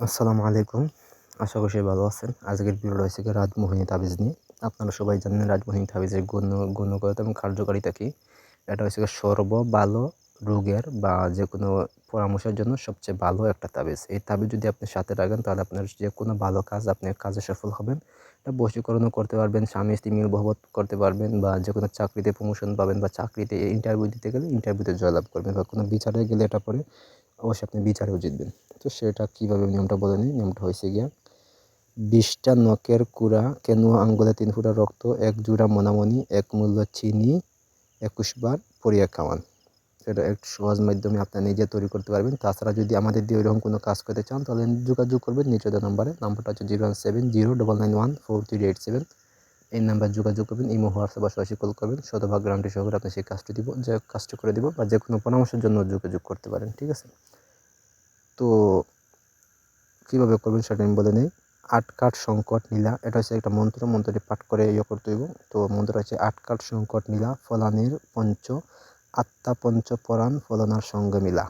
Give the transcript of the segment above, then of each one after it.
আসসালামু আলাইকুম। আশা করি ভালো আছেন। আজকের ভিডিও রয়েছে রাজমোহিনী তাবিজ নিয়ে। আপনারা সবাই জানেন রাজমোহিনী তাবিজের গুণ গুণকরতা এবং কার্যকারিতা কি। এটা হচ্ছে সর্ব ভালো রোগের বা যে কোনো পরামর্শের জন্য সবচেয়ে ভালো একটা তাবিজ। এই তাবিজ যদি আপনি সাথে রাখেন, তাহলে আপনার যে কোনো ভালো কাজ, আপনি কাজে সফল হবেন। এটা বশীকরণও করতে পারবেন, স্বামী স্ত্রী মিল বহবত করতে পারবেন বা যে কোনো চাকরিতে প্রমোশন পাবেন বা চাকরিতে ইন্টারভিউ দিতে গেলে ইন্টারভিউতে জয়লাভ করবেন বা কোনো বিচারে গেলে এটা পরে অবশ্যই আপনি বিচারেও জিতবেন। তো সেটা কীভাবে নিয়মটা বলে নিই নিয়মটা হয়েছে গিয়া, বিশটা নখের কুড়া কেন আঙ্গুলে তিন ফুটা রক্ত, এক জোড়া মনামনি, এক মূল্য চিনি, একুশ বার পরিয়া খাওয়ান। এটা এক সহজ মাধ্যমে আপনার নিজে তৈরি করতে পারবেন। তাছাড়া যদি আমাদের দিয়ে এরকম কোনো কাজ করতে চান, তাহলে যোগাযোগ করবেন নিচের নাম্বারে। নাম্বারটা হচ্ছে zero one seven zero double nine one four three eight seven. এই নাম্বার যোগাযোগ করবেন ইমো হোয়াটসঅ্যাপ সরাসরি কল করবেন, শতভাগ গ্রান্টি সহকারে আপনি সেই কাজটি দিব, যে কাজটি করে দিব বা যে কোনো পরামর্শের জন্য যোগাযোগ করতে পারেন, ঠিক আছে? তো কীভাবে করবেন সেটা আমি বলে নিই। আট কাঠ সংকট নীলা, এটা হচ্ছে একটা মন্ত্র, মন্ত্রটি পাঠ করে ইয়ে করতে হইব। তো মন্ত্র হচ্ছে আট কাঠ সংকট নীলা, ফলানির পঞ্চ, আত্মা পঞ্চ পরাণ, ফলানার সঙ্গে মিলা।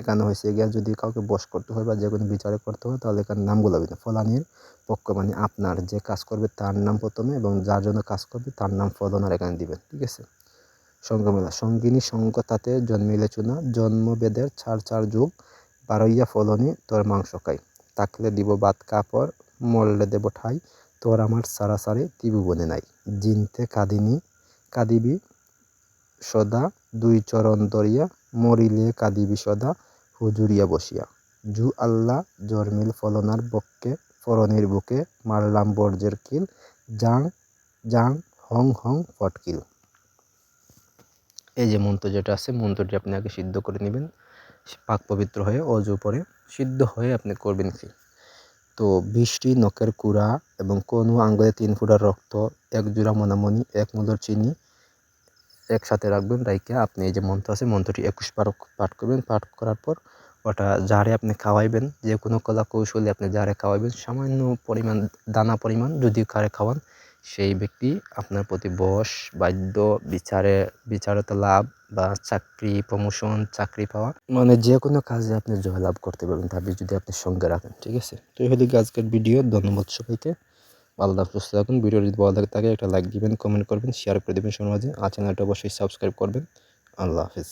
এখানে হয়েছে গিয়া যদি কাউকে বস করতে হয় বা যে কোনো বিচারে করতে হয়, তাহলে এখানে নামগুলো হবে ফলানির পক্ষ মানে আপনার যে কাজ করবে তার নাম প্রথমে এবং যার জন্য কাজ করবে তার নাম ফলনার এখানে দিবেন, ঠিক আছে? সঙ্গমেলা সঙ্গিনী সঙ্গ তাতে জন্মিলে চুনা, জন্মবেদের ছাড় ছাড় যুগ, বারইয়া ফলনি তোর মাংস খাই, তাকলে দিব বাত কাপড়, মরলে দেব ঠাই, তোর আমার সারাসারি ত্রিভুবনে নাই। জিনতে কাঁদিনি, কাঁদিবি সদা, দুই চরণ দরিয়া মরিলে কাঁদিবি সদা হুজুরিয়া বসিয়া। জু আল্লাহ জর্মিল ফলনার বক্ষে ফরনের বুকে মারলাম বর্জের কিল, জাং জাং, হং হং, ফটকিল। এই যে মন্ত্র যেটা আছে, মন্ত্রটি আপনি আগে সিদ্ধ করে নেবেন। পাক পবিত্র হয়ে অজু পরে সিদ্ধ হয়ে আপনি করবেন কি? তো বৃষ্টি, নখের কুড়া এবং কোনো আঙ্গুলে তিন ফুটার রক্ত, এক জোড়া মনামনি, এক মুদর চিনি একসাথে রাখবেন রাইকে আপনি এই যে মন্ত্র আছে, মন্ত্রটি একুশ বার পাঠ করবেন। পাঠ করার পর ওটা যারে আপনি খাওয়াইবেন। যে কোনো কলা কৌশলে আপনি যারে খাওয়াইবেন। সামান্য পরিমাণ, দানা পরিমাণ যদি কারে খাওয়ান, সেই ব্যক্তি আপনার প্রতি বশ, বাধ্য, বিচারে, বিচারত লাভ বা চাকরি প্রমোশন চাকরি পাওয়া মানে যে কোনো কাজে আপনি জয়লাভ করতে পারবেন তাবিজ যদি আপনি সঙ্গে রাখেন, ঠিক আছে? তো এই হলো আজকের ভিডিও ধন্যবাদ সবাইকে। ভালো সুস্থ থাকুন। ভিডিও যদি ভালো লাগে থাকে একটা লাইক দিবেন কমেন্ট করবেন শেয়ার করে দেবেন সমাজে আর চ্যানেলটা অবশ্যই সাবস্ক্রাইব করবেন। আল্লাহ হাফিজ।